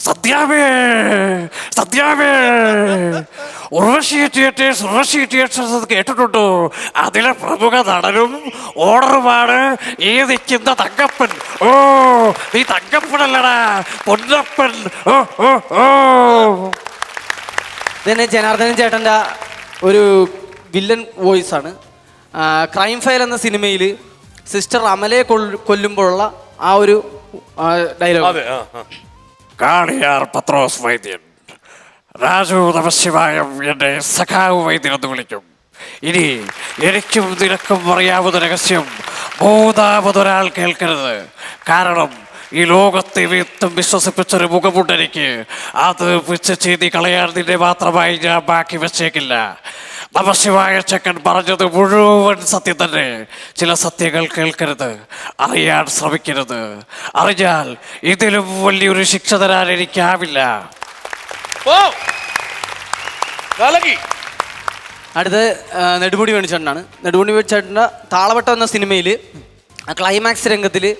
സത്യാമേ സത്യാമേ Urvashi theatres Urvashi theatres അത് കേട്ടിട്ടുണ്ടോ? അതിലെ പ്രമുഖ നടനും ഓർഡറുമാണ് ഈ നിൽക്കുന്ന തങ്കപ്പൻ. ഓ നീ തങ്കപ്പനല്ലടാ പൊന്നപ്പൻ. ഓ ഓ ഓ. ഇതന്നെ ജനാർദ്ദനൻ ചേട്ടന്റെ ഒരു വില്ലൻ വോയിസ് ആണ് ക്രൈം ഫയൽ എന്ന സിനിമയിൽ സിസ്റ്റർ അമലയെ കൊല്ലുമ്പോഴുള്ള ആ ഒരു ഡയലോഗ് അതെ ആ ആ. കാളിയാർ പത്രോസ് വൈദ്യൻ. രാജു നമശിവായം എന്നെ സഖാവ് വൈദ്യൻ എന്ന് വിളിക്കും. ഇനി എനിക്കും നിനക്കും അറിയാവുന്ന രഹസ്യം മൂന്നാമതൊരാൾ കേൾക്കരുത്. കാരണം ഈ ലോകത്തെ വീത്തും വിശ്വസിപ്പിച്ചൊരു മുഖമുണ്ടെനിക്ക്. അത് പിച്ച ചെയ്തി കളയാൻ നിന്നെ മാത്രമായി ഞാൻ ബാക്കി വെച്ചേക്കില്ല. നമശിവായ ചക്കൻ പറഞ്ഞത് മുഴുവൻ സത്യം തന്നെ. ചില സത്യങ്ങൾ കേൾക്കരുത് അറിയാൻ ശ്രമിക്കരുത്. അറിഞ്ഞാൽ ഇതിലും വലിയൊരു ശിക്ഷ തരാൻ എനിക്കാവില്ല. അടുത്ത് നെടുമുടി വേണിച്ചേട്ടനാണ് നെടുമുടി വേണിച്ചേട്ടന്റെ താളവട്ടം എന്ന സിനിമയിൽ ക്ലൈമാക്സ് രംഗത്തിൽ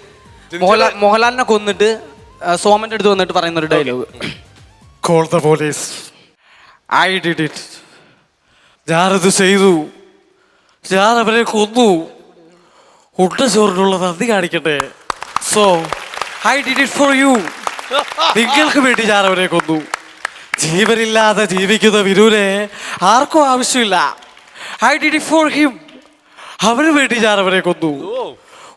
മോഹൻലാൽ മോഹൻലാലിനെ കൊന്നിട്ട് സോമന്റെ അടുത്ത് വന്നിട്ട് പറയുന്ന ഒരു dialogue call the police I did it ഞാനത് ചെയ്തു. ഞാൻ അവരെ കൊന്നു. ഉണ്ട ചോറിനുള്ള നന്ദി കാണിക്കട്ടെ. So I did it for you നിങ്ങൾക്ക് വേണ്ടി ഞാൻ അവരെ കൊന്നു. ജീവനില്ലാതെ ജീവിക്കുന്ന വിരുവിനെ ആർക്കും ആവശ്യമില്ല. I did it for him അവന് വേണ്ടി ഞാൻ അവരെ കൊന്നു.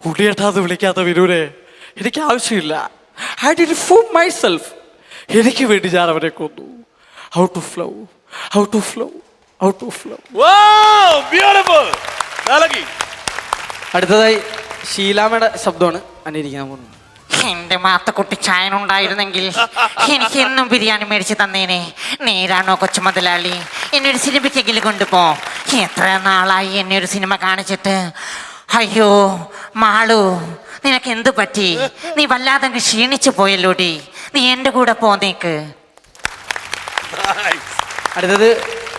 ഉടിയേട്ടാന്ന് വിളിക്കാത്ത വിരുവിനെ എനിക്ക് ആവശ്യമില്ല. I did for myself എനിക്ക് വേണ്ടി ഞാൻ അവരെ കൊന്നു. Out of flow out of flow out of love. അടുത്തതായി ഷീലാമയുടെ ശബ്ദമാണ് അനുകരിക്കാൻ പോകുന്നത്. എന്റെ ചായൻ ഉണ്ടായിരുന്നെങ്കിൽ എനിക്ക് എന്നും ബിരിയാണി മേടിച്ച് തന്നേനെ. നേരാണോ കൊച്ചു മുതലാളി? എന്നെ ഒരു സിനിമയ്ക്കെങ്കിലും കൊണ്ടുപോ. എത്ര നാളായി എന്നെ ഒരു സിനിമ കാണിച്ചിട്ട്. അയ്യോ മാളു നിനക്ക് എന്തു പറ്റി? നീ വല്ലാതെ ക്ഷീണിച്ചു പോയല്ലോടി. നീ എന്റെ കൂടെ പോന്നേക്ക് അടുത്തത്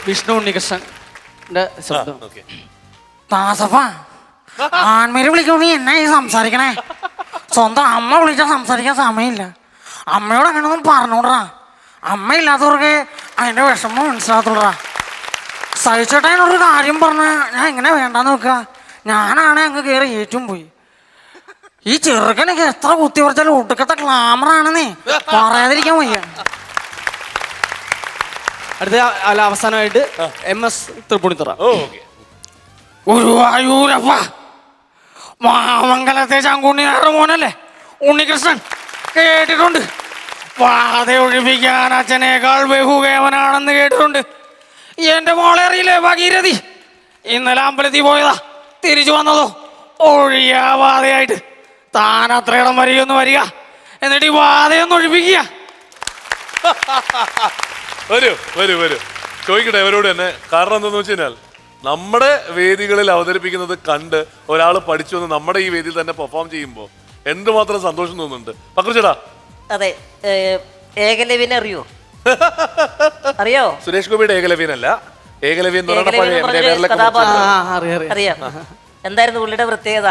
വിഷ്ണു ഉണ്ണികൃഷ്ണന്റെ ശബ്ദം. ആൺമേര് വിളിക്കുമ്പോ എന്നാ ഈ സംസാരിക്കണേ? സ്വന്തം അമ്മ വിളിച്ചാൽ സംസാരിക്കാൻ സമയമില്ല. അമ്മയോട് അങ്ങനെ ഒന്നും പറഞ്ഞോടാ. അമ്മ ഇല്ലാത്തവർക്ക് അതിന്റെ വിഷമം മനസ്സിലാത്തോടാ സഹിച്ചേട്ടാ എന്നോടൊരു കാര്യം പറഞ്ഞ ഞാൻ എങ്ങനെ വേണ്ടാന്ന് നോക്ക ഞാനാണ് അങ്ങ് കയറി ഏറ്റും പോയി. ഈ ചെറുക്കനൊക്കെ എത്ര കുത്തി പറിച്ചാലും ഒടുക്കത്തെ ക്ലാമറാണെന്നേ പറയാതിരിക്കാൻ വയ്യ. അടുത്ത അല്ല അവസാനമായിട്ട് എം എസ് തൃപ്പൂണിത്തുറ. ഗുരുവായൂരപ്പ മാമംഗലത്തെ ചങ്കുണ്ണിയാറ് മോനല്ലേ ഉണ്ണികൃഷ്ണൻ കേട്ടിട്ടുണ്ട്. പാത ഒഴിപ്പിക്കാൻ അച്ഛനേക്കാൾ ബഹുകേവനാണെന്ന് കേട്ടിട്ടുണ്ട്. എന്റെ മോളെ അറിയില്ലേ ഭഗീരഥി? ഇന്നലെ അമ്പലത്തിൽ പോയതാ. തിരിച്ചു വന്നതോ? ഒഴിയാ പാതയായിട്ട് താൻ അത്രയിടം വരികയൊന്ന് വരിക. എന്നിട്ട് ഈ പാതയൊന്ന് ഒഴിപ്പിക്കുക. വരൂ വരൂ വരൂ. ചോദിക്കട്ടെ അവരോട് തന്നെ. കാരണം എന്താന്ന് വെച്ച് കഴിഞ്ഞാൽ നമ്മുടെ വേദികളിൽ അവതരിപ്പിക്കുന്നത് കണ്ട് ഒരാൾ പഠിച്ചു വന്ന് നമ്മുടെ ഈ വേദിയിൽ തന്നെ പെർഫോം ചെയ്യുമ്പോൾ എന്തുമാത്രം സന്തോഷം തോന്നുന്നുണ്ട്? പക്രുചേട്ടാ അതെ ഏകലവിനെ അറിയോ അറിയോ? സുരേഷ് ഗോപിയുടെ ഏകലവ്യനല്ല. ഏകലവ്യൻ എന്ന് ഏകലവ്യൻ പഴയ അറിയാം. എന്തായിരുന്നു പുള്ളിയുടെ പ്രത്യേകത?